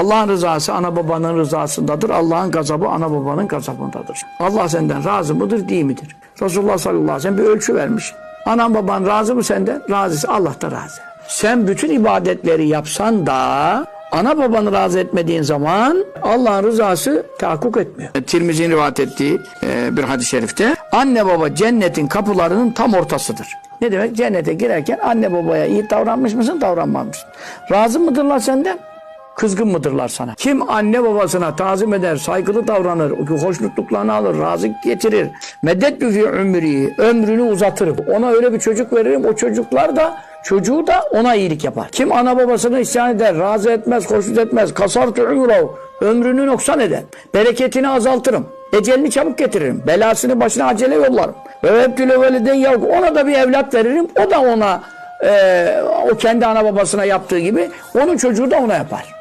Allah'ın rızası ana babanın rızasındadır. Allah'ın gazabı ana babanın gazabındadır. Allah senden razı mıdır değil midir? Resulullah sallallahu aleyhi ve sellem bir ölçü vermiş. Anan baban razı mı senden? Razısı. Allah da razı. Sen bütün ibadetleri yapsan da ana babanı razı etmediğin zaman Allah'ın rızası tahakkuk etmiyor. Tirmizi'nin rivayet ettiği e, bir hadis-i şerifte anne baba cennetin kapılarının tam ortasıdır. Ne demek? Cennete girerken anne babaya iyi davranmış mısın, davranmamış mısın? Razı mıdırlar senden? Kızgın mıdırlar sana? Kim anne babasına tazim eder, saygılı davranır, hoşnutluklarını alır, razı getirir. Medet fi ömrü, ömrünü uzatırım. Ona öyle bir çocuk veririm, o çocuklar da çocuğu da ona iyilik yapar. Kim ana babasına isyan eder, razı etmez, hoşnut etmez, kasartu umrav, ömrünü noksan eder. Bereketini azaltırım. Ecelini çabuk getiririm. Belasını başına acele yollarım. Ve heptüle veliden yavru. Ona da bir evlat veririm. O da ona e, o kendi ana babasına yaptığı gibi onun çocuğu da ona yapar.